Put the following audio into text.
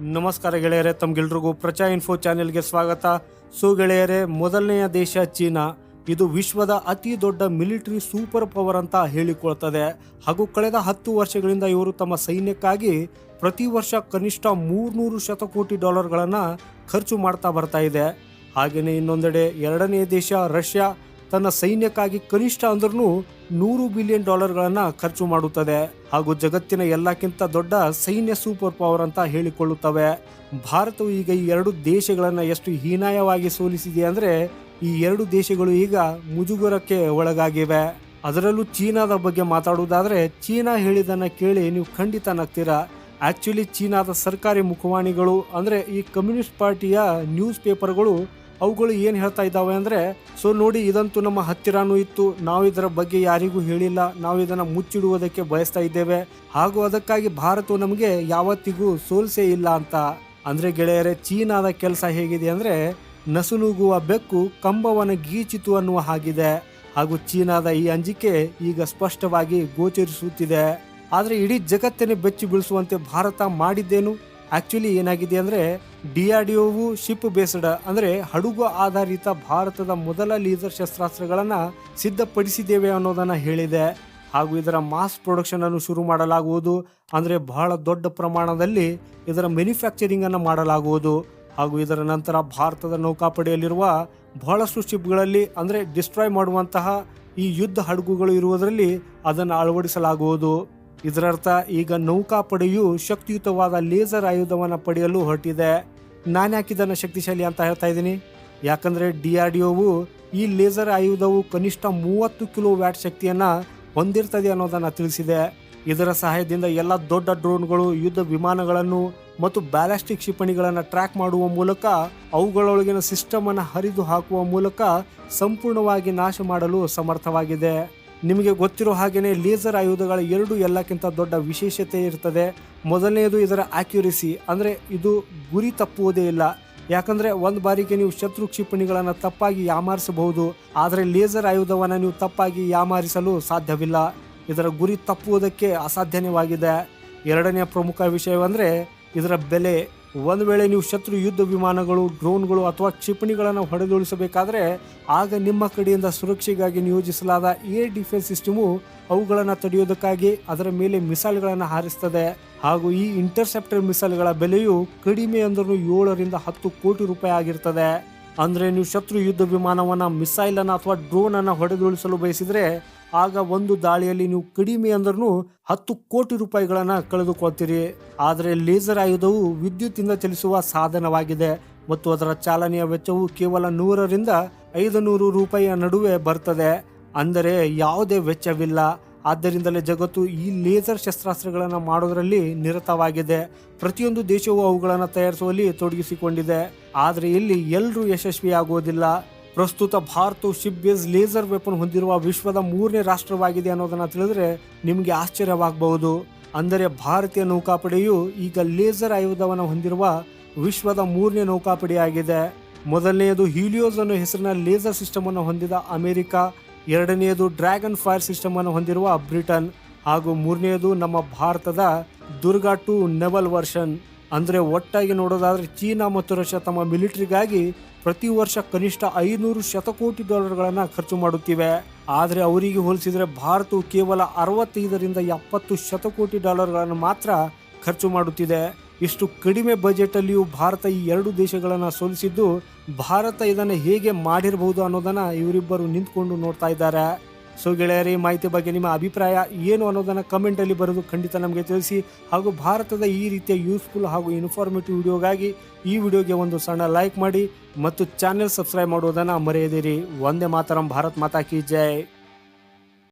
ನಮಸ್ಕಾರ ಗೆಳೆಯರೆ, ತಮ್ಗೆಲ್ರಿಗೂ ಪ್ರಚಾ ಇನ್ಫೋ ಚಾನೆಲ್ಗೆ ಸ್ವಾಗತ. ಸೊ ಗೆಳೆಯರೆ, ಮೊದಲನೆಯ ದೇಶ ಚೀನಾ. ಇದು ವಿಶ್ವದ ಅತಿ ದೊಡ್ಡ ಮಿಲಿಟರಿ ಸೂಪರ್ ಪವರ್ ಅಂತ ಹೇಳಿಕೊಳ್ತದೆ. ಹಾಗೂ ಕಳೆದ ಹತ್ತು ವರ್ಷಗಳಿಂದ ಇವರು ತಮ್ಮ ಸೈನ್ಯಕ್ಕಾಗಿ ಪ್ರತಿ ವರ್ಷ ಕನಿಷ್ಠ ಮೂರ್ನೂರು ಶತಕೋಟಿ ಡಾಲರ್ಗಳನ್ನು ಖರ್ಚು ಮಾಡ್ತಾ ಬರ್ತಾ ಇದೆ. ಹಾಗೆಯೇ ಇನ್ನೊಂದೆಡೆ ಎರಡನೇ ದೇಶ ರಷ್ಯಾ. ತನ್ನ ಸೈನ್ಯಕ್ಕಾಗಿ ಕನಿಷ್ಠ ಅಂದ್ರೂ ನೂರು ಬಿಲಿಯನ್ ಡಾಲರ್ಗಳನ್ನು ಖರ್ಚು ಮಾಡುತ್ತದೆ. ಹಾಗೂ ಜಗತ್ತಿನ ಎಲ್ಲಕ್ಕಿಂತ ದೊಡ್ಡ ಸೈನ್ಯ ಸೂಪರ್ ಪವರ್ ಅಂತ ಹೇಳಿಕೊಳ್ಳುತ್ತವೆ. ಭಾರತವು ಈಗ ಈ ಎರಡು ದೇಶಗಳನ್ನು ಎಷ್ಟು ಹೀನಾಯವಾಗಿ ಸೋಲಿಸಿದೆ ಅಂದ್ರೆ ಈ ಎರಡು ದೇಶಗಳು ಈಗ ಮುಜುಗರಕ್ಕೆ ಒಳಗಾಗಿವೆ. ಅದರಲ್ಲೂ ಚೀನಾದ ಬಗ್ಗೆ ಮಾತಾಡುವುದಾದರೆ ಚೀನಾ ಹೇಳಿದ್ದನ್ನು ಕೇಳಿ ನೀವು ಖಂಡಿತ ನಗ್ತೀರಾ? ಆಕ್ಚುಲಿ ಚೀನಾದ ಸರ್ಕಾರಿ ಮುಖವಾಣಿಗಳು ಅಂದ್ರೆ ಈ ಕಮ್ಯುನಿಸ್ಟ್ ಪಾರ್ಟಿಯ ನ್ಯೂಸ್ ಪೇಪರ್ಗಳು ಅವುಗಳು ಏನು ಹೇಳ್ತಾ ಇದ್ದಾವೆ ಅಂದರೆ, ಸೊ ನೋಡಿ, ಇದಂತೂ ನಮ್ಮ ಹತ್ತಿರನೂ ಇತ್ತು. ನಾವು ಇದರ ಬಗ್ಗೆ ಯಾರಿಗೂ ಹೇಳಿಲ್ಲ. ನಾವು ಇದನ್ನು ಮುಚ್ಚಿಡುವುದಕ್ಕೆ ಬಯಸ್ತಾ ಇದ್ದೇವೆ. ಹಾಗೂ ಅದಕ್ಕಾಗಿ ಭಾರತವು ನಮಗೆ ಯಾವತ್ತಿಗೂ ಸೋಲ್ಸೇ ಇಲ್ಲ ಅಂತ. ಅಂದರೆ ಗೆಳೆಯರೆ, ಚೀನಾದ ಕೆಲಸ ಹೇಗಿದೆ ಅಂದರೆ, ನಸುನುಗುವ ಬೆಕ್ಕು ಕಂಬವನ್ನು ಗೀಚಿತು ಅನ್ನುವ ಹಾಗಿದೆ. ಹಾಗೂ ಚೀನಾದ ಈ ಅಂಜಿಕೆ ಈಗ ಸ್ಪಷ್ಟವಾಗಿ ಗೋಚರಿಸುತ್ತಿದೆ. ಆದರೆ ಇಡೀ ಜಗತ್ತನ್ನೇ ಬೆಚ್ಚಿ ಬೀಳಿಸುವಂತೆ ಭಾರತ ಮಾಡಿದ್ದೇನು? ಆಕ್ಚುಲಿ ಏನಾಗಿದೆ ಅಂದರೆ D R D O ship based ಅಂದರೆ ಹಡಗು ಆಧಾರಿತ ಭಾರತದ ಮೊದಲ ಲೀಸರ್ ಶಸ್ತ್ರಾಸ್ತ್ರಗಳನ್ನು ಸಿದ್ಧಪಡಿಸಿದ್ದೇವೆ ಅನ್ನೋದನ್ನು ಹೇಳಿದೆ. ಹಾಗೂ ಇದರ ಮಾಸ್ ಪ್ರೊಡಕ್ಷನ್ ಅನ್ನು ಶುರು ಮಾಡಲಾಗುವುದು. ಅಂದರೆ ಬಹಳ ದೊಡ್ಡ ಪ್ರಮಾಣದಲ್ಲಿ ಇದರ ಮ್ಯಾನುಫ್ಯಾಕ್ಚರಿಂಗ್ ಅನ್ನು ಮಾಡಲಾಗುವುದು. ಹಾಗೂ ಇದರ ನಂತರ ಭಾರತದ ನೌಕಾಪಡೆಯಲ್ಲಿರುವ ಬಹಳಷ್ಟು ಶಿಪ್ಗಳಲ್ಲಿ ಅಂದರೆ ಡಿಸ್ಟ್ರಾಯ್ ಮಾಡುವಂತಹ ಈ ಯುದ್ಧ ಹಡಗುಗಳು ಇರುವುದರಲ್ಲಿ ಅದನ್ನು ಅಳವಡಿಸಲಾಗುವುದು. ಇದರರ್ಥ, ಈಗ ನೌಕಾಪಡೆಯು ಶಕ್ತಿಯುತವಾದ ಲೇಸರ್ ಆಯುಧವನ್ನು ಪಡೆಯಲು ಹೊರಟಿದೆ. ನಾನು ಯಾಕಿದನ್ನು ಶಕ್ತಿಶಾಲಿ ಅಂತ ಹೇಳ್ತಾ ಇದ್ದೀನಿ. ಯಾಕಂದರೆ ಡಿ ಆರ್ ಡಿ ಒವು ಈ ಲೇಸರ್ ಆಯುಧವು ಕನಿಷ್ಠ ಮೂವತ್ತು ಕಿಲೋ ವ್ಯಾಟ್ ಶಕ್ತಿಯನ್ನು ಹೊಂದಿರ್ತದೆ ಅನ್ನೋದನ್ನು ತಿಳಿಸಿದೆ. ಇದರ ಸಹಾಯದಿಂದ ಎಲ್ಲ ದೊಡ್ಡ ಡ್ರೋನ್ಗಳು, ಯುದ್ಧ ವಿಮಾನಗಳನ್ನು ಮತ್ತು ಬ್ಯಾಲಾಸ್ಟಿಕ್ ಕ್ಷಿಪಣಿಗಳನ್ನು ಟ್ರ್ಯಾಕ್ ಮಾಡುವ ಮೂಲಕ ಅವುಗಳೊಳಗಿನ ಸಿಸ್ಟಮನ್ನು ಹರಿದು ಹಾಕುವ ಮೂಲಕ ಸಂಪೂರ್ಣವಾಗಿ ನಾಶ ಮಾಡಲು ಸಮರ್ಥವಾಗಿದೆ. ನಿಮಗೆ ಗೊತ್ತಿರೋ ಹಾಗೇ ಲೇಸರ್ ಆಯುಧಗಳ ಎರಡು ಎಲ್ಲಕ್ಕಿಂತ ದೊಡ್ಡ ವಿಶೇಷತೆ ಇರ್ತದೆ. ಮೊದಲನೆಯದು ಇದರ ಆಕ್ಯುರೆಸಿ, ಅಂದರೆ ಇದು ಗುರಿ ತಪ್ಪುವುದೇ ಇಲ್ಲ. ಯಾಕಂದರೆ ಒಂದು ಬಾರಿಗೆ ನೀವು ಶತ್ರು ಕ್ಷಿಪಣಿಗಳನ್ನು ತಪ್ಪಾಗಿ ಯಾಮಾರಿಸಬಹುದು, ಆದರೆ ಲೇಸರ್ ಆಯುಧವನ್ನು ನೀವು ತಪ್ಪಾಗಿ ಯಾಮಾರಿಸಲು ಸಾಧ್ಯವಿಲ್ಲ. ಇದರ ಗುರಿ ತಪ್ಪುವುದಕ್ಕೆ ಅಸಾಧ್ಯವಾಗಿದೆ ಎರಡನೆಯ ಪ್ರಮುಖ ವಿಷಯವೆಂದರೆ ಇದರ ಬೆಲೆ. ಒಂದು ವೇಳೆ ನೀವು ಶತ್ರು ಯುದ್ಧ ವಿಮಾನಗಳು, ಡ್ರೋನ್ಗಳು ಅಥವಾ ಕ್ಷಿಪಣಿಗಳನ್ನು ಹೊಡೆದುಳಿಸಬೇಕಾದರೆ ಆಗ ನಿಮ್ಮ ಕಡೆಯಿಂದ ಸುರಕ್ಷೆಗಾಗಿ ನಿಯೋಜಿಸಲಾದ ಏರ್ ಡಿಫೆನ್ಸ್ ಸಿಸ್ಟಮು ಅವುಗಳನ್ನು ತಡೆಯೋದಕ್ಕಾಗಿ ಅದರ ಮೇಲೆ ಮಿಸೈಲ್ಗಳನ್ನು ಹಾರಿಸ್ತದೆ. ಹಾಗೂ ಈ ಇಂಟರ್ಸೆಪ್ಟರ್ ಮಿಸೈಲ್ಗಳ ಬೆಲೆಯು ಕಡಿಮೆ ಅಂದರೂ ಏಳರಿಂದ ಹತ್ತು ಕೋಟಿ ರೂಪಾಯಿ ಆಗಿರ್ತದೆ. ಅಂದ್ರೆ ನೀವು ಶತ್ರು ಯುದ್ಧ ವಿಮಾನವನ್ನ ಮಿಸೈಲ್ ಅನ್ನ ಅಥವಾ ಡ್ರೋನ್ ಅನ್ನ ಹೊಡೆದುಳಿಸಲು ಬಯಸಿದರೆ, ಆಗ ಒಂದು ದಾಳಿಯಲ್ಲಿ ನೀವು ಕಡಿಮೆ ಅಂದ್ರೂ ಹತ್ತು ಕೋಟಿ ರೂಪಾಯಿಗಳನ್ನು ಕಳೆದುಕೊಳ್ತೀರಿ. ಆದರೆ ಲೇಸರ್ ಆಯುಧವು ವಿದ್ಯುತ್ತಿಂದ ಚಲಿಸುವ ಸಾಧನವಾಗಿದೆ ಮತ್ತು ಅದರ ಚಾಲನೆಯ ವೆಚ್ಚವು ಕೇವಲ ನೂರರಿಂದ ಐದು ನೂರು ರೂಪಾಯಿಯ ನಡುವೆ ಬರ್ತದೆ. ಅಂದರೆ ಯಾವುದೇ ವೆಚ್ಚವಿಲ್ಲ. ಆದ್ದರಿಂದಲೇ ಜಗತ್ತು ಈ ಲೇಸರ್ ಶಸ್ತ್ರಾಸ್ತ್ರಗಳನ್ನು ಮಾಡೋದರಲ್ಲಿ ನಿರತವಾಗಿದೆ. ಪ್ರತಿಯೊಂದು ದೇಶವು ಅವುಗಳನ್ನು ತಯಾರಿಸುವಲ್ಲಿ ತೊಡಗಿಸಿಕೊಂಡಿದೆ. ಆದರೆ ಇಲ್ಲಿ ಎಲ್ಲರೂ ಯಶಸ್ವಿಯಾಗುವುದಿಲ್ಲ. ಪ್ರಸ್ತುತ ಭಾರತವು ಶಿಪ್ ಬೇಸ್ ಲೇಸರ್ ವೆಪನ್ ಹೊಂದಿರುವ ವಿಶ್ವದ ಮೂರನೇ ರಾಷ್ಟ್ರವಾಗಿದೆ ಅನ್ನೋದನ್ನು ತಿಳಿದ್ರೆ ನಿಮಗೆ ಆಶ್ಚರ್ಯವಾಗಬಹುದು. ಅಂದರೆ ಭಾರತೀಯ ನೌಕಾಪಡೆಯು ಈಗ ಲೇಸರ್ ಆಯುಧವನ್ನು ಹೊಂದಿರುವ ವಿಶ್ವದ ಮೂರನೇ ನೌಕಾಪಡೆಯಾಗಿದೆ. ಮೊದಲನೆಯದು ಹೀಲಿಯೋಸ್ ಅನ್ನೋ ಹೆಸರಿನ ಲೇಸರ್ ಸಿಸ್ಟಮ್ ಅನ್ನು ಹೊಂದಿದ ಅಮೆರಿಕ. ಎರಡನೆಯದು ಡ್ರ್ಯಾಗನ್ ಫೈರ್ ಸಿಸ್ಟಮ್ ಅನ್ನು ಹೊಂದಿರುವ ಬ್ರಿಟನ್ ಹಾಗೂ ಮೂರನೆಯದು ನಮ್ಮ ಭಾರತದ ದುರ್ಗಾ ಟು ನೆವಲ್ ವರ್ಷನ್. ಅಂದರೆ ಒಟ್ಟಾಗಿ ನೋಡೋದಾದರೆ ಚೀನಾ ಮತ್ತು ರಷ್ಯಾ ತಮ್ಮ ಮಿಲಿಟರಿಗಾಗಿ ಪ್ರತಿ ವರ್ಷ ಕನಿಷ್ಠ ಐನೂರು ಶತಕೋಟಿ ಡಾಲರ್ಗಳನ್ನು ಖರ್ಚು ಮಾಡುತ್ತಿವೆ. ಆದರೆ ಅವರಿಗೆ ಹೋಲಿಸಿದರೆ ಭಾರತವು ಕೇವಲ ಅರವತ್ತೈದರಿಂದ ಎಪ್ಪತ್ತು ಶತಕೋಟಿ ಡಾಲರ್ಗಳನ್ನು ಮಾತ್ರ ಖರ್ಚು ಮಾಡುತ್ತಿದೆ. ಇಷ್ಟು ಕಡಿಮೆ ಬಜೆಟಲ್ಲಿಯೂ ಭಾರತ ಈ ಎರಡು ದೇಶಗಳನ್ನು ಸೋಲಿಸಿದ್ದು, ಭಾರತ ಇದನ್ನು ಹೇಗೆ ಮಾಡಿರಬಹುದು ಅನ್ನೋದನ್ನು ಇವರಿಬ್ಬರು ನಿಂತ್ಕೊಂಡು ನೋಡ್ತಾ ಇದ್ದಾರೆ. ಸೊ ಗೆಳೆಯರಿ ಮಾಹಿತಿ ಬಗ್ಗೆ ನಿಮ್ಮ ಅಭಿಪ್ರಾಯ ಏನು ಅನ್ನೋದನ್ನು ಕಮೆಂಟಲ್ಲಿ ಬರೋದು ಖಂಡಿತ ನಮಗೆ ತಿಳಿಸಿ. ಹಾಗೂ ಭಾರತದ ಈ ರೀತಿಯ ಯೂಸ್ಫುಲ್ ಹಾಗೂ ಇನ್ಫಾರ್ಮೇಟಿವ್ ವಿಡಿಯೋಗಾಗಿ ಈ ವಿಡಿಯೋಗೆ ಒಂದು ಸಣ್ಣ ಲೈಕ್ ಮಾಡಿ ಮತ್ತು ಚಾನೆಲ್ ಸಬ್ಸ್ಕ್ರೈಬ್ ಮಾಡುವುದನ್ನು ಮರೆಯದಿರಿ. ಒಂದೇ ಮಾತರಂ, ಭಾರತ್ ಮಾತಾ ಕಿ ಜೈ.